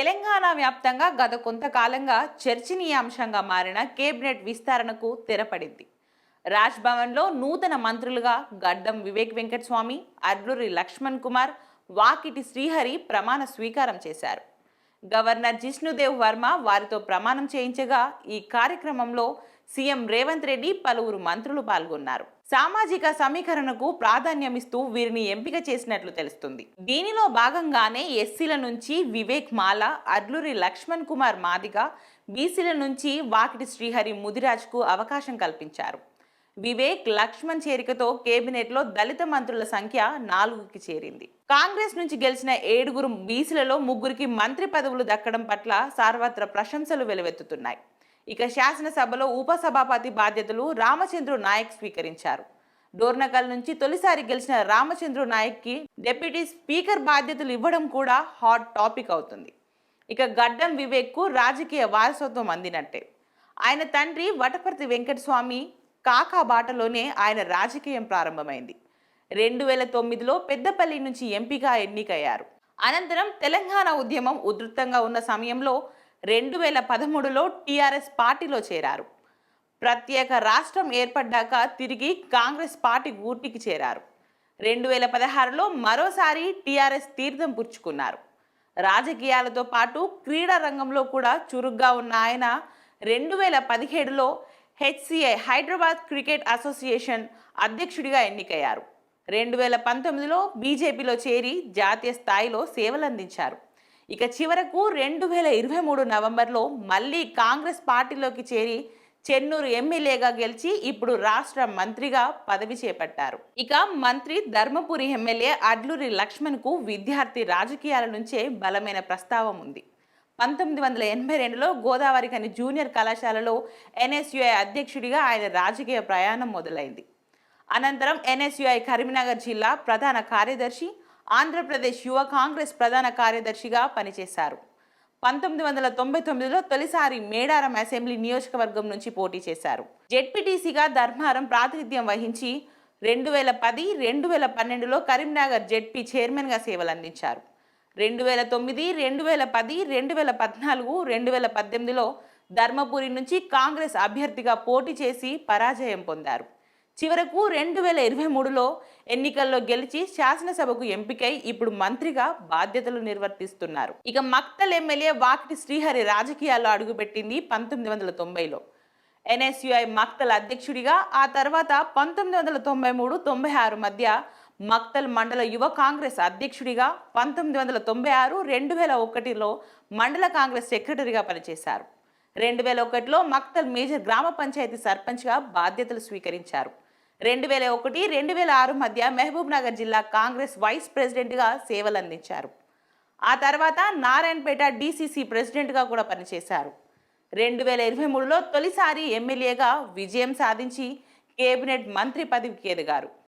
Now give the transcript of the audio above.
తెలంగాణ వ్యాప్తంగా గత కొంతకాలంగా చర్చనీయాంశంగా మారిన కేబినెట్ విస్తరణకు తెరపడింది. రాజ్భవన్లో నూతన మంత్రులుగా గడ్డం వివేక్ వెంకటస్వామి అడ్లూరి లక్ష్మణ్ కుమార్ వాకిటి శ్రీహరి ప్రమాణ స్వీకారం చేశారు. గవర్నర్ జిష్ణుదేవ్ వర్మ వారితో ప్రమాణం చేయించగా ఈ కార్యక్రమంలో సీఎం రేవంత్ రెడ్డి పలువురు మంత్రులు పాల్గొన్నారు. సామాజిక సమీకరణకు ప్రాధాన్యమిస్తూ వీరిని ఎంపిక చేసినట్లు తెలుస్తుంది. దీనిలో భాగంగానే ఎస్సీల నుంచి వివేక్ మాల అడ్లూరి లక్ష్మణ్ కుమార్ మాదిగ బీసీల నుంచి వాకిటి శ్రీహరి ముదిరాజ్కు అవకాశం కల్పించారు. వివేక్ లక్ష్మణ్ చేరికతో కేబినెట్లో దళిత మంత్రుల సంఖ్య నాలుగుకి చేరింది. కాంగ్రెస్ నుంచి గెలిచిన ఏడుగురు బీసీలలో ముగ్గురికి మంత్రి పదవులు దక్కడం పట్ల సార్వత్ర ప్రశంసలు వెలువెత్తుతున్నాయి. ఇక శాసనసభలో ఉపసభాపతి బాధ్యతలు రామచంద్రు నాయక్ స్వీకరించారు. డోర్నకల్ నుంచి తొలిసారి గెలిచిన రామచంద్రు నాయక్కి డిప్యూటీ స్పీకర్ బాధ్యతలు ఇవ్వడం కూడా హాట్ టాపిక్ అవుతుంది. ఇక గడ్డం వివేక్కు రాజకీయ వారసత్వం అందినట్టే. ఆయన తండ్రి వటపర్తి వెంకటస్వామి కాకా బాటలోనే ఆయన రాజకీయం ప్రారంభమైంది. రెండు వేల తొమ్మిదిలో పెద్దపల్లి నుంచి ఎంపీగా ఎన్నికయ్యారు. అనంతరం తెలంగాణ ఉద్యమం ఉధృతంగా ఉన్న సమయంలో రెండు వేల పదమూడులో టీఆర్ఎస్ పార్టీలో చేరారు. ప్రత్యేక రాష్ట్రం ఏర్పడ్డాక తిరిగి కాంగ్రెస్ పార్టీ గూటికి చేరారు. రెండు వేల పదహారులో మరోసారి టీఆర్ఎస్ తీర్థం పుచ్చుకున్నారు. రాజకీయాలతో పాటు క్రీడా రంగంలో కూడా చురుగ్గా ఉన్న ఆయన రెండు వేల పదిహేడులో హెచ్సిఐ హైదరాబాద్ క్రికెట్ అసోసియేషన్ అధ్యక్షుడిగా ఎన్నికయ్యారు. రెండు వేల పంతొమ్మిదిలో బీజేపీలో చేరి జాతీయ స్థాయిలో సేవలందించారు. ఇక చివరకు రెండు వేల ఇరవై మూడు నవంబర్లో మళ్ళీ కాంగ్రెస్ పార్టీలోకి చేరి చెన్నూరు ఎమ్మెల్యేగా గెలిచి ఇప్పుడు రాష్ట్ర మంత్రిగా పదవి చేపట్టారు. ఇక మంత్రి ధర్మపురి ఎమ్మెల్యే అడ్లూరి లక్ష్మణ్కు విద్యార్థి రాజకీయాల నుంచే బలమైన ప్రస్తావం ఉంది. పంతొమ్మిది వందల ఎనభై రెండులో గోదావరి కని జూనియర్ కళాశాలలో ఎన్ఎస్యుఐ అధ్యక్షుడిగా ఆయన రాజకీయ ప్రయాణం మొదలైంది. అనంతరం ఎన్ఎస్యుఐ కరీంనగర్ జిల్లా ప్రధాన కార్యదర్శి ఆంధ్రప్రదేశ్ యువ కాంగ్రెస్ ప్రధాన కార్యదర్శిగా పనిచేశారు. పంతొమ్మిది వందల తొంభై తొమ్మిదిలో తొలిసారి మేడారం అసెంబ్లీ నియోజకవర్గం నుంచి పోటీ చేశారు. జెడ్పీటీసీగా ధర్మారం ప్రాతినిధ్యం వహించి రెండు వేల పది రెండు వేల పన్నెండులో కరీంనగర్ జెడ్పీ చైర్మన్గా సేవలు అందించారు రెండు వేల తొమ్మిది రెండు వేల పది రెండు వేల పద్నాలుగు రెండు వేల పద్దెనిమిదిలో ధర్మపురి నుంచి కాంగ్రెస్ అభ్యర్థిగా పోటీ చేసి పరాజయం పొందారు. చివరకు రెండు వేల ఇరవై మూడులో ఎన్నికల్లో గెలిచి శాసనసభకు ఎంపికై ఇప్పుడు మంత్రిగా బాధ్యతలు నిర్వర్తిస్తున్నారు. ఇక మక్తల్ ఎమ్మెల్యే వాకిటి శ్రీహరి రాజకీయాల్లో అడుగుపెట్టింది పంతొమ్మిది వందల తొంభైలో. ఎన్ఎస్యుఐ మక్తల్ అధ్యక్షుడిగా ఆ తర్వాత పంతొమ్మిది వందల తొంభై మూడు తొంభై ఆరు మధ్య మక్తల్ మండల యువ కాంగ్రెస్ అధ్యక్షుడిగా పంతొమ్మిది వందల తొంభై ఆరు రెండు వేల ఒకటిలో మండల కాంగ్రెస్ సెక్రటరీగా పనిచేశారు. రెండు వేల ఒకటిలో మక్తల్ మేజర్ గ్రామ పంచాయతీ సర్పంచ్గా బాధ్యతలు స్వీకరించారు. రెండు వేల ఒకటి రెండు వేల ఆరు మధ్య మహబూబ్ నగర్ జిల్లా కాంగ్రెస్ వైస్ ప్రెసిడెంట్గా సేవలందించారు ఆ తర్వాత నారాయణపేట డీసీసీ ప్రెసిడెంట్గా కూడా పనిచేశారు. రెండు వేల ఇరవై మూడులో తొలిసారి ఎమ్మెల్యేగా విజయం సాధించి కేబినెట్ మంత్రి పదవికి ఎదిగారు.